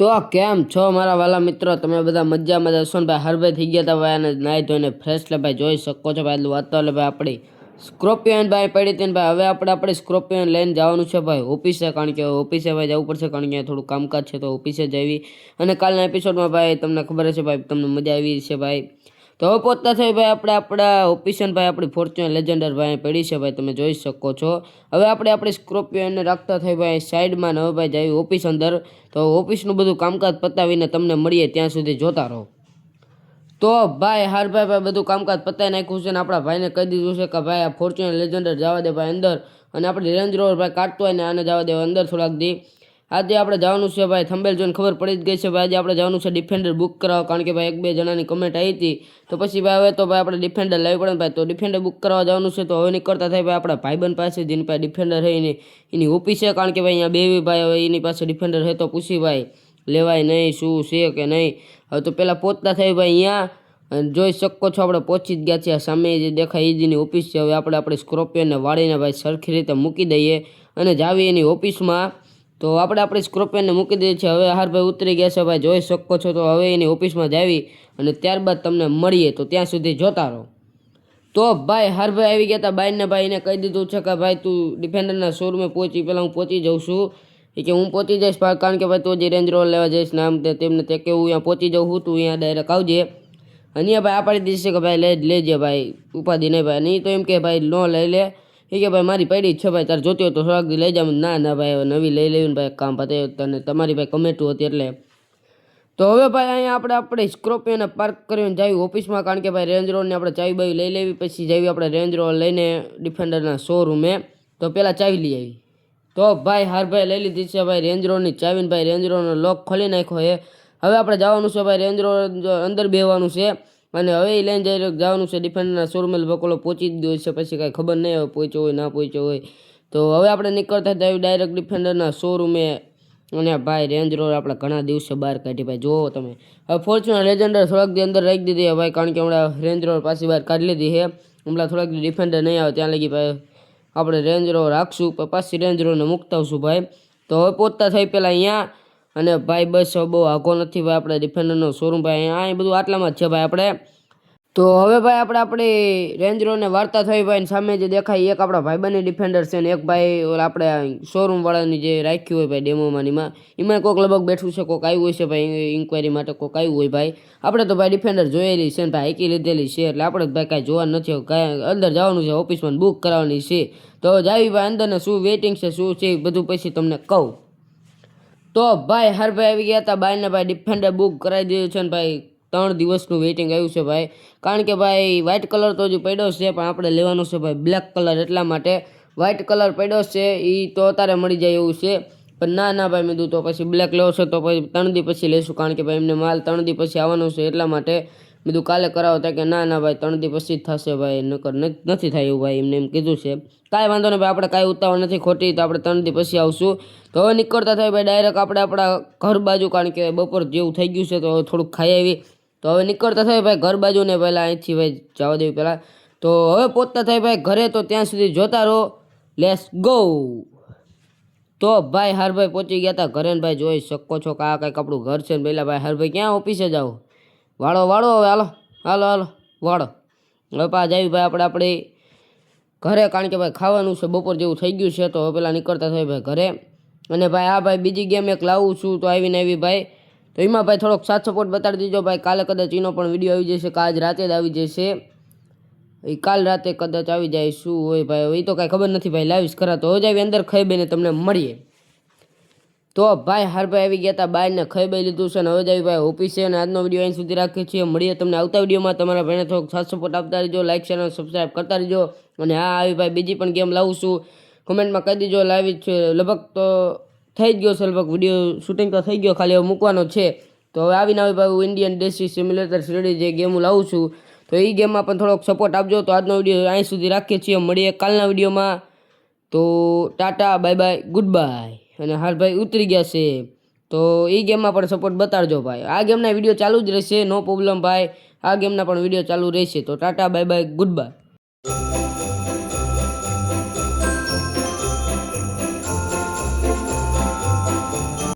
તો કેમ છો મારા વાલા મિત્રો? તમે બધા મજામાં જશો ને ભાઈ? હરભાઈ થઈ ગયા હતા ભાઈ અને નાહી ધોઈને ફ્રેશ લે ભાઈ, જોઈ શકો છો ભાઈ, એટલું વાતો ભાઈ આપણી. સ્ક્રોપિયન ભાઈ પડી હતી ને ભાઈ, હવે આપણે આપણે સ્ક્રોપિયન લઈને જવાનું છે ભાઈ, ઓફિસે, કારણ કે ઓફિસે ભાઈ જવું પડશે, કારણ કે થોડું કામકાજ છે તો ઓફિસે જવી અને કાલના એપિસોડમાં ભાઈ તમને ખબર છે ભાઈ, તમને મજા આવી છે ભાઈ. તો પહોંચતા થઈ ભાઈ આપણે આપણા ઓફિસન ભાઈ, આપણી ફોર્ચ્યુન લેજેન્ડર ભાઈ પડી છે ભાઈ, તમે જોઈ શકો છો. હવે આપણે આપણી સ્કોર્પિયોને રાખતા થઈ ભાઈ સાઈડમાં હવે ભાઈ જાય ઓફિસ અંદર. તો ઓફિસનું બધું કામકાજ પતાવીને તમને મળીએ ત્યાં સુધી જોતા રહો. તો ભાઈ, હાર ભાઈ ભાઈ બધું કામકાજ પતાવી નાખ્યું છે ને આપણા ભાઈને કહી દીધું છે કે ભાઈ આ ફોર્ચ્યુનર લેજેન્ડર જવા દે ભાઈ અંદર. અને આપણે રેન્જ રોવર ભાઈ કાઢતો હોય ને આને જવા દે અંદર થોડાક દી. આજે આપણે જવાનું છે ભાઈ થંબેલ જોઈને ખબર પડી જ ગઈ છે ભાઈ. આજે આપણે જવાનું છે ડિફેન્ડર બુક કરાવવા, કારણ કે ભાઈ એક બે જણાની કમેન્ટ આવી હતી. તો પછી ભાઈ હવે તો ભાઈ આપણે ડિફેન્ડર લાવી પડે ભાઈ. તો ડિફેન્ડર બુક કરાવવા જવાનું છે તો હવે નીકળતા થાય ભાઈ આપણા ભાઈબંધ પાસે, જેની પાસે ડિફેન્ડર છે એની એની ઓફિસ છે. કારણ કે ભાઈ અહીંયા બે ભાઈ હવે એની પાસે ડિફેન્ડર છે તો પૂછી ભાઈ, લેવાય નહીં, શું છે કે નહીં? હવે તો પહેલાં પહોંચતા થાય ભાઈ અહીંયા. જોઈ શકો છો આપણે પહોંચી જ ગયા છીએ. આ સામે જે દેખાય ઈજીની ઓફિસ છે. હવે આપણે આપણે સ્કોર્પિયોને વાળીને ભાઈ સરખી રીતે મૂકી દઈએ. અને જાવી એની ઓફિસમાં તો આપણે આપણી સ્કોર્પિયોને મૂકી દઈએ છીએ. હવે હારભાઈ ઉતરી ગયા છે. ભાઈ જોઈ શકો છો તો હવે એની ઓફિસમાં જાવી અને ત્યારબાદ તમને મળીએ તો ત્યાં સુધી જોતા રહો. તો ભાઈ હારભાઈ આવી ગયા હતા બાઈને. ભાઈને કહી દીધું છે કે ભાઈ તું ડિફેન્ડરના શોરૂમે પહોંચી. પહેલાં હું પહોંચી જાઉં છું. એ કે હું પહોંચી જઈશ કારણ કે ભાઈ તું જે રેન્જ રોલ લેવા જઈશ નામ તે તેમને તે કે હું અહીંયા પહોંચી જાઉં છું તું અહીંયા ડાયરેક્ટ આવજે. અહીંયા ભાઈ આ પાડી દીધી છે કે ભાઈ લઈ લેજે ભાઈ. ઉપાધિ નહીં ભાઈ. નહીં તો એમ કે ભાઈ ન લઈ લે. એ કે ભાઈ, મારી પડી છે ભાઈ, તારે જોતી હોય તો થોડાક લઈ જાવ ના ના ભાઈ નવી લઈ લેવી ભાઈ કામ પતે તને. તમારી ભાઈ કમેટું હતી એટલે. તો હવે ભાઈ, અહીંયા આપણે આપણે સ્ક્રોપિયોને પાર્ક કરીને જાવી ઓફિસમાં, કારણ કે ભાઈ રેન્જ રોડને આપણે ચાવી બાવી લઈ લેવી. પછી જઈએ આપણે રેન્જ રોડ લઈને ડિફેન્ડરના શોરૂમે તો પહેલાં ચાવી લઈ આવી. તો ભાઈ, હારભાઈ લઈ લીધી છે ભાઈ રેન્જ રોડની ચાવીને ભાઈ રેન્જ રોડનો લોક ખોલી નાખ્યો છે. હવે આપણે જવાનું છે ભાઈ રેન્જ રોડ અંદર બેહવાનું છે. અને હવે એ લઈને જઈ જવાનું છે, ડિફેન્ડરના શોરૂમે બકોલો પહોંચી જ ગયો છે, પછી કાંઈ ખબર નહીં હવે પહોંચ્યો હોય, ના પહોંચ્યો હોય. તો હવે આપણે નીકળતા થયા ડાયરેક્ટ ડિફેન્ડરના શોરૂમે અને ભાઈ રેન્જ રોવર આપણે ઘણા દિવસે બહાર કાઢી, ભાઈ, જુઓ તમે. હવે ફોર્ચ્યુનર લેજેન્ડર થોડાક દી અંદર રાખી દીધી ભાઈ, કારણ કે હમણાં રેન્જ રોવર પાછી બહાર કાઢી લીધી છે. હમણાં થોડાક ડિફેન્ડર નહીં આવે, ત્યાં લગી, ભાઈ, આપણે રેન્જ રોવર રાખશું પાછી રેન્જ રોવરને મૂકતા આવશું, ભાઈ. તો હવે પહોંચતા થઈ પહેલાં અહીંયા અને ભાઈ બસ બહુ આઘો નથી ભાઈ, આપણે ડિફેન્ડરનો શોરૂમ ભાઈ, અહીંયા બધું આટલામાં જ છે ભાઈ આપણે. તો હવે ભાઈ આપણે આપણી રેન્જ રોવરને વાર્તા થઈ ભાઈ સામે જે દેખાય એક આપણા ભાઈબંધની ડિફેન્ડર છે ને એક ભાઈ આપણે શોરૂમવાળાની જે રાખ્યું હોય ભાઈ ડેમોમાં એમાં. એમાં કોઈક લગભગ બેઠું છે કોઈક આવ્યું હોય છે ભાઈ ઇન્કવાયરી માટે કોઈક આવ્યું હોય ભાઈ. આપણે તો ભાઈ ડિફેન્ડર જોયેલી છે ને ભાઈ હાકી લીધેલી છે, એટલે આપણે ભાઈ કાંઈ જોવાનું નથી. કાંઈ અંદર જવાનું છે ઓફિસમાં બુક કરાવવાની છે. તો જાવી ભાઈ અંદરને શું વેઇટિંગ છે, શું છે એ બધું પછી તમને કહું. તો ભાઈ હરભાઈ આવી ગયા હતા. બાયને ભાઈ ડિફેન્ડર બુક કરાવી દીધું છે ને ભાઈ ત્રણ દિવસનું વેઇટિંગ આવ્યું છે ભાઈ. કારણ કે ભાઈ વ્હાઇટ કલર તો હજુ પડ્યો છે, પણ આપણે લેવાનો છે ભાઈ બ્લેક કલર એટલા માટે. વ્હાઇટ કલર પડ્યો છે એ તો અત્યારે મળી જાય એવું છે. પણ ના ના ભાઈ, મેં તો પછી બ્લેક લેવો છે તો પછી ત્રણ દી પછી લેશું. કારણ કે ભાઈ, એમને માલ ત્રણ દી પછી આવવાનો છે એટલા માટે મેં કાલે કરાવો. હતા કે ના ના ભાઈ, ત્રણ દી પછી જ થશે ભાઈ. નકર નથી થાય એવું ભાઈ, એમને એમ કીધું છે. કાંઈ વાંધો નહીં ભાઈ, આપણે કાંઈ ઉતાવળ નથી ખોટી, તો આપણે ત્રણ દી પછી આવશું. તો હવે નીકળતા થાય ભાઈ ડાયરેક્ટ આપણે આપણા ઘર બાજુ, કારણ કે બપોર જેવું થઈ ગયું છે, તો હવે થોડુંક ખાઈ આવી. તો હવે નીકળતા થાય ભાઈ, ઘર બાજુ ને પહેલાં અહીંથી ભાઈ જવા દેવી પહેલાં. તો હવે પહોંચતા થાય ભાઈ, ઘરે તો ત્યાં સુધી જોતા રહો. લેસ ગો તો ભાઈ હરભાઈ પહોંચી ગયા હતા ઘરે ભાઈ જોઈ શકો છો કે આ કાંઈક આપણું ઘર છે ને પહેલાં ભાઈ. હરભાઈ, ક્યાં ઓફિસે જાઓ વાળો વાળો હવે, હાલો હાલો હાલો, વાળો. હવે પા જાવી ભાઈ, આપણે આપણી ઘરે, કારણ કે ભાઈ ખાવાનું છે, બપોર જેવું થઈ ગયું છે, તો હવે પહેલાં નીકળતા થાય ભાઈ ઘરે. અને ભાઈ આ ભાઈ બીજી ગેમ એક લાવું છું, તો આવીને આવી ભાઈ. તો એમાં ભાઈ થોડોક સાથ સપોર્ટ બતાડી દીજો ભાઈ. કાલે કદાચ એનો પણ વીડિયો આવી જશે કે રાતે જ આવી જશે. એ કાલ રાતે કદાચ આવી જાય, શું હોય ભાઈ એ તો કાંઈ ખબર નથી ભાઈ લાવીશ ખરા તો. જ આવી અંદર ખાઈ બેને તમને મળીએ. તો ભાઈ હાર ભાઈ આવી ગયા હતા બાયને ખાઈ બાઈ લીધું છે અને હવે જ આવી ભાઈ ઓફિસે અને આજનો વીડિયો અહીં સુધી રાખીએ છીએ. મળીએ તમને આવતા વિડીયોમાં. તમારા ભાઈને થોડોક સાથ સપોર્ટ આપતા રહીજો લાઈક ચેનલ સબસ્ક્રાઈબ કરતા રહેજો. અને હા, આવી ભાઈ બીજી પણ ગેમ લાવું છું. કોમેન્ટમાં કહી દીજો, લાવી છે. લગભગ તો થઈ ગયો છે, લગભગ વીડિયો શૂટિંગ તો થઈ ગયો, ખાલી હવે મૂકવાનો છે. તો હવે આવીને આવી ભાઈ ઇન્ડિયન દેશી સિમ્યુલેટર સીડી જે ગેમ લાવું છું. તો એ ગેમમાં પણ થોડોક સપોર્ટ આપજો. તો આજનો વીડિયો અહીં સુધી રાખીએ છીએ. મળીએ કાલના વિડીયોમાં. તો tata bye bye goodbye અને હાલ ભાઈ ઉતરી ગયા છે. તો એ ગેમમાં પણ સપોર્ટ બતાડજો ભાઈ. આ ગેમના વીડિયો ચાલુ જ રહેશે. નો પ્રોબ્લેમ ભાઈ. આ ગેમના પણ વીડિયો ચાલુ રહેશે. તો tata bye bye good bye